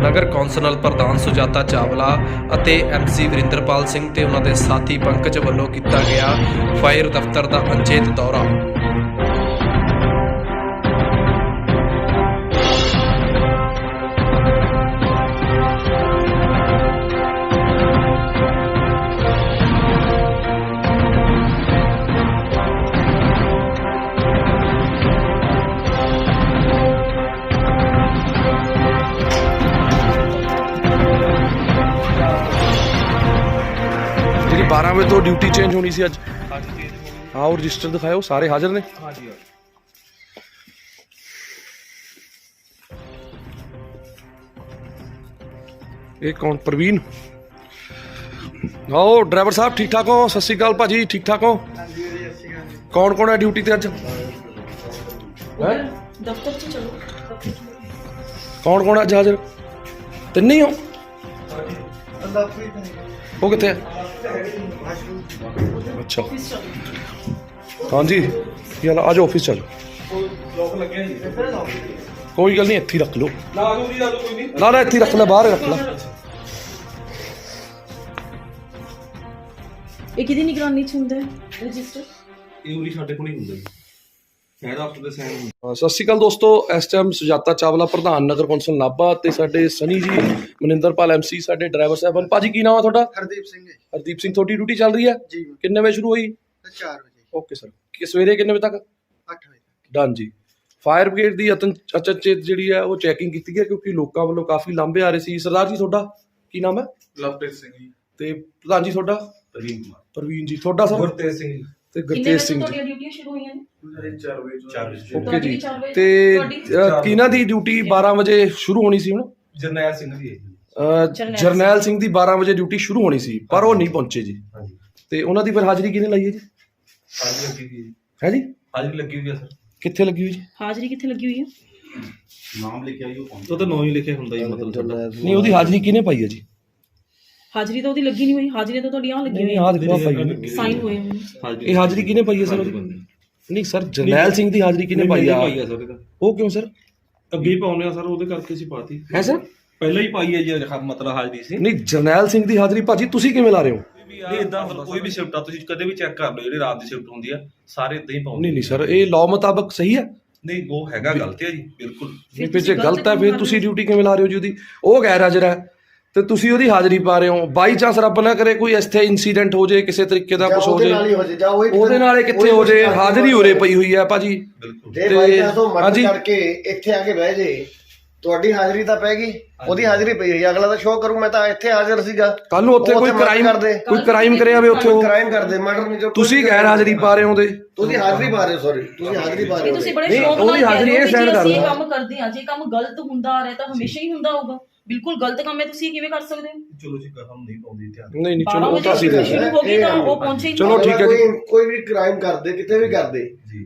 ਨਗਰ council ਪ੍ਰਧਾਨ ਸੁਜਾਤਾ ਚਾਵਲਾ ਅਤੇ MC Varinderpal Singh ਤੇ ਉਹਨਾਂ ਦੇ ਸਾਥੀ ਪੰਕਜ ਵੱਲੋਂ ਕੀਤਾ ਗਿਆ ਫਾਇਰ ਦਫ਼ਤਰ ਦਾ ਅੰਚੇਤ ਦੌਰਾ। 12 ਵਜੇ ਤੋਂ ਡਿਊਟੀ ਚੇਂਜ ਹੋਣੀ ਸੀ ਅੱਜ। ਹਾਂ ਉਹ ਰਜਿਸਟਰ ਦਿਖਾਓ ਸਾਰੇ ਹਾਜ਼ਰ ਨੇ? ਇਹ ਕੌਣ? ਪ੍ਰਵੀਨ? ਆਓ ਡਰਾਈਵਰ ਸਾਹਿਬ ਠੀਕ ਠਾਕ ਹੋ? ਸਤਿ ਸ਼੍ਰੀ ਅਕਾਲ ਭਾਜੀ ਠੀਕ ਠਾਕ ਹੋ? ਕੌਣ ਕੌਣ ਹੈ ਡਿਊਟੀ ਤੇ ਅੱਜ? ਹੈਂ? ਦਫ਼ਤਰ ਚ ਚਲੋ। ਕੌਣ ਕੌਣ ਹੈ ਅੱਜ ਹਾਜ਼ਰ? ਤਿੰਨੇ ਹੀ ਹੋ? ਉਹ ਕਿੱਥੇ ਹੈ ਅੱਛਾ। ਹਾਂਜੀ ਯਾਰ ਆ? ਜਾਓ ਆਫਿਸ ਚੱਲ ਕੋਈ ਗੱਲ ਨਹੀਂ ਇੱਥੇ ਹੀ ਰੱਖ ਲਓ। ਨਾ ਨਾ ਇੱਥੇ ਹੀ ਰੱਖ ਲੈ ਬਾਹਰ ਰੱਖ ਲੈ। ਇਹ ਕਿਹਦੀ ਨਿਗਰਾਨੀ ਚ ਹੁੰਦਾ ਹੈ? ਰਜਿਸਟਰ? ਇਹ ਉਰੀ ਸਾਡੇ ਕੋਲ ਹੀ ਹੁੰਦਾ ਜੀ। ਹੈਡ ਆਫਟਰ ਦੇ ਸਾਈਨ ਹਾਂ, ਸਤਿ ਸ਼੍ਰੀ ਅਕਾਲ ਦੋਸਤੋ ਇਸ ਟਾਈਮ ਸੁਜਾਤਾ ਚਾਵਲਾ ਪ੍ਰਧਾਨ ਨਗਰ ਕੌਂਸਲ ਨਾਭਾ ਤੇ ਸਾਡੇ ਸਨੀ ਜੀ ਮਨਿੰਦਰਪਾਲ ਐਮਸੀ ਸਾਡੇ ਡਰਾਈਵਰ ਸਾਹਿਬਾਨ। ਭਾਜੀ ਕੀ ਨਾਮ ਆ ਤੁਹਾਡਾ? ਹਰਦੀਪ ਸਿੰਘ ਹੈ ਹਰਦੀਪ ਸਿੰਘ ਤੁਹਾਡੀ ਡਿਊਟੀ ਚੱਲ ਰਹੀ ਹੈ? ਜੀ ਕਿੰਨੇ ਵਜੇ ਸ਼ੁਰੂ ਹੋਈ? 4 ਵਜੇ। ਓਕੇ ਸਰ ਕਿ ਸਵੇਰੇ ਕਿੰਨੇ ਵਜੇ ਤੱਕ? 8 ਵਜੇ ਡਨ ਜੀ। ਫਾਇਰ ਬ੍ਰਿਗੇਡ ਦੀ ਅਤਨ ਅਚਨਚੇਤ ਜਿਹੜੀ ਹੈ ਉਹ ਚੈਕਿੰਗ ਕੀਤੀ ਗਈ ਹੈ ਕਿਉਂਕਿ ਲੋਕਾਂ ਵੱਲੋਂ ਕਾਫੀ ਲਾਂਭੇ ਆ ਰਹੇ ਸੀ। ਸਰਦਾਰ ਜੀ ਤੁਹਾਡਾ ਕੀ ਨਾਮ ਹੈ? ਲਵਪ੍ਰੀਤ ਸਿੰਘ ਜੀ। ਤੇ ਪ੍ਰਧਾਨ ਜੀ ਤੁਹਾਡਾ? ਤਰੀਨ ਕੁਮਾਰ। ਪ੍ਰਵੀਨ ਜੀ ਤੁਹਾਡਾ ਸਰ? ਗੁਰਤੇਜ ਸਿੰਘ ਜੀ। ਤੇ ਕਿੰਨੇ ਗੁਰਤੇਜ ਵਜੇ ਸਿੰਘ ਜੀ। ਤੁਹਾਡੀਆਂ ਡਿਊਟੀਆਂ ਸ਼ੁਰੂ ਹੋਈਆਂ ਨੇ? 4 ਵਜੇ 4 ਵਜੇ। ਓਕੇ ਤੁਹਾਡੀ ਜੀ ਵੀ ਚਾਰ ਵਜੇ? ਤੇ ਤੁਹਾਡੀ? ਅ, ਕਿਹਨਾਂ ਦੀ ਡਿਊਟੀ 12 ਵਜੇ ਸ਼ੁਰੂ ਹੋਣੀ ਸੀ ਹੁਣ? ਜਰਨੈਲ ਸਿੰਘ ਜੀ ਹੈ ਜੀ। ਅ, ਜਰਨੈਲ ਜਰਨੈਲ ਸਿੰਘ ਦੀ 12 ਵਜੇ ਡਿਊਟੀ ਸ਼ੁਰੂ ਹੋਣੀ ਸੀ ਪਰ ਉਹ ਨਹੀਂ ਪਹੁੰਚੇ ਜੀ। ਹਾਂਜੀ। ਤੇ ਉਹਨਾਂ ਦੀ ਫਿਰ ਹਾਜ਼ਰੀ ਕਿਹਨੇ ਲਾਈ ਹੈ ਜੀ? ਹਾਜ਼ਰੀ ਲੱਗੀ ਹੋਈ ਹੈ ਜੀ। ਹੈ ਜੀ? ਹਾਜ਼ਰੀ ਲੱਗੀ ਹੋਈ ਹੈ ਸਰ। ਕਿੱਥੇ ਲੱਗੀ ਹੋਈ ਜੀ? ਹਾਜ਼ਰੀ ਕਿੱਥੇ ਲੱਗੀ ਹੋਈ ਹੈ? ਨਾਮ ਲਿਖਿਆ ਜੀ ਉਹ ਤਾਂ ਨਾਂ ਹੀ ਲਿਖਿਆ ਹੁੰਦਾ ਜੀ ਮਤਲਬ ਤੁਹਾਡਾ। ਨਹੀਂ ਉਹਦੀ ਹਾਜ਼ਰੀ ਕਿਹਨੇ ਪਾਈ ਹੈ ਜੀ? ਹਾਜ਼ਰੀ ਤਾਂ ਉਹਦੀ ਲੱਗੀ ਨਹੀਂ ਹੋਈ ਹਾਜ਼ਰੀ ਤਾਂ ਤੁਹਾਡੀ ਆ ਲੱਗੀ ਨਹੀਂ ਹੋਈ ਦੇਖੋ। ਸਾਈਨ ਹੋਏ ਹੋਏ। ਨੇ ਇਹ ਹਾਜ਼ਰੀ ਕਿਹਨੇ ਪਾਈ ਹੈ ਸਰ? ਉਹਦੀ ਨਹੀਂ ਸਰ ਜਰਨੈਲ ਸਿੰਘ ਦੀ ਹਾਜ਼ਰੀ ਕਿਹਨੇ ਪਾਈ ਆ? ਪਾਈ ਆ ਸਰ ਇਹਦਾ। ਉਹ ਕਿਉਂ ਸਰ? ਅੱਗੇ ਪਾਉਨੇ ਆ ਸਰ ਉਹਦੇ ਕਰਕੇ ਅਸੀਂ ਪਾਤੀ। ਹੈ ਸਰ? ਪਹਿਲਾਂ ਹੀ ਪਾਈ ਹੈ ਜੀ ਹ- ਮਤਲਬ ਹਾਜ਼ਰੀ ਸੀ। ਨਹੀਂ ਜਰਨੈਲ ਸਿੰਘ ਦੀ ਹਾਜ਼ਰੀ ਭਾਜੀ ਤੁਸੀਂ ਕਿਵੇਂ ਲਾ ਰਹੇ ਹੋ? ਨਹੀਂ ਇਦਾਂ ਮਤਲਬ ਕੋਈ ਵੀ ਸ਼ਿਫਟ ਆ ਤੁਸੀਂ ਕਦੇ ਵੀ ਚੈੱਕ ਕਰ ਲਓ ਜਿਹੜੀ ਰਾਤ ਦੀ ਸ਼ਿਫਟ ਹੁੰਦੀ ਆ ਸਾਰੇ ਇਦਾਂ ਹੀ ਪਾਉਂਦੇ ਨਹੀਂ ਨਹੀਂ ਸਰ ਇਹ ਲਾਅ ਮੁਤਾਬਕ ਸਹੀ ਹੈ? ਨਹੀਂ ਉਹ ਹੈਗਾ ਗਲਤ ਹੈ ਜੀ ਬਿਲਕੁਲ। ਨਹੀਂ ਫਿਰ ਜੇ ਗਲਤ ਹੈ ਫਿਰ ਤੁਸੀਂ ਡਿਊਟੀ ਕਿਵੇਂ ਲਾ ਰਹੇ ਹੋ ਜੀ ਉਹਦੀ? ਉਹ ਗੈਰ ਹਾਜ਼ਰ ਹੈ। ਤੇ ਤੁਸੀਂ ਉਹਦੀ ਹਾਜ਼ਰੀ ਪਾ ਰਹੇ ਹੋ। ਬਾਈ ਚਾਂਸ ਰੱਬ ਨਾ ਕਰੇ ਕੋਈ ਇੱਥੇ ਇਨਸੀਡੈਂਟ ਹੋ ਜਾਏ ਕਿਸੇ ਤਰੀਕੇ ਦਾ ਜਾਂ ਕੁਝ ਹੋ ਉਹਦੇ ਨਾਲ ਹੀ ਜਾਏ ਹੋ ਜਾਏ ਜਾਂ ਉਹ ਉਹਦੇ ਨਾਲ ਇਹ ਕਿੱਥੇ ਹੋ ਜਾਏ ਹਾਜ਼ਰੀ ਉਰੇ ਪਈ ਹੋਈ ਹੈ ਭਾਜੀ। ਬਿਲਕੁਲ। ਜੇ ਤੇ- ਚਾਂਸ ਉਹ ਹਾਂਜੀ। ਕਰਕੇ ਇੱਥੇ ਆ ਕੇ ਬਹਿ ਜੇ ਤੁਹਾਡੀ ਹਾਜ਼ਰੀ ਤਾਂ ਪੈ ਗਈ। ਉਹਦੀ ਹਾਜ਼ਰੀ ਪਈ ਹੋਈ ਹੈ। ਅਗਲਾ ਤਾਂ ਸ਼ੋਅ ਕਰੂ ਮੈਂ ਤਾਂ ਇੱਥੇ ਹਾਜ਼ਰ ਸੀਗਾ। ਕੱਲ ਨੂੰ ਉੱਥੇ ਉਹ ਕੋਈ ਕ੍ਰਾਈਮ ਕਰਦੇ। ਕੋਈ ਕ੍ਰਾਈਮ ਕਰਿਆ ਹੋਵੇ ਉੱਥੇ ਉਹ। ਕ੍ਰਾਈਮ ਕਰਦੇ ਮਰਡਰ ਨਹੀਂ ਜੋ ਤੁਸੀਂ ਗੈਰ ਹਾਜ਼ਰੀ ਪਾ ਰਹੇ ਹੋ ਉਹਦੇ। ਤੁਸੀਂ ਹਾਜ਼ਰੀ ਪਾ ਰਹੇ ਸੌਰੀ ਤੁਸੀਂ ਹਾਜ਼ਰੀ ਪਾ ਰਹੇ ਹੋ। ਤੁਸੀਂ ਬੜੇ ਨਹੀਂ, ਸ਼ੌਕ ਉਹਦੀ ਨਾਲ ਕਹਿ ਰਹੇ ਹੋ ਅਸੀਂ ਇਹ। ਕੰਮ ਕਰਦੇ ਹਾਂ ਜੇ ਕੰਮ ਗਲਤ ਹੁੰਦਾ ਆ ਰਿਹਾ ਤਾਂ ਹਮੇਸ਼ਾ ਹੀ ਹੁੰਦਾ ਹੋਊਗਾ। ਬਿਲਕੁਲ ਗਲਤ ਕੰਮ ਹੈ ਤੁਸੀਂ ਇਹ ਕਿਵੇਂ ਕਰ ਸਕਦੇ ਹੋ? ਚਲੋ ਜੀ ਕਹਮ ਨਹੀਂ ਪਾਉਂਦੀ ਧਿਆਨ ਨਹੀਂ ਨਹੀਂ 12 ਚਲੋ ਉਹ ਤਾਂ ਅਸੀਂ ਸ਼ੁਰੂ ਦੇਖ ਹੋ ਗਈ ਤਾਂ ਉਹ ਪਹੁੰਚੇ ਹੀ ਨਹੀਂ। ਚਲੋ ਠੀਕ ਹੈ ਜੀ। ਕੋਈ ਕੋਈ ਵੀ ਕ੍ਰਾਈਮ ਕਰਦੇ ਕਿਤੇ ਵੀ ਕਰਦੇ। ਜੀ।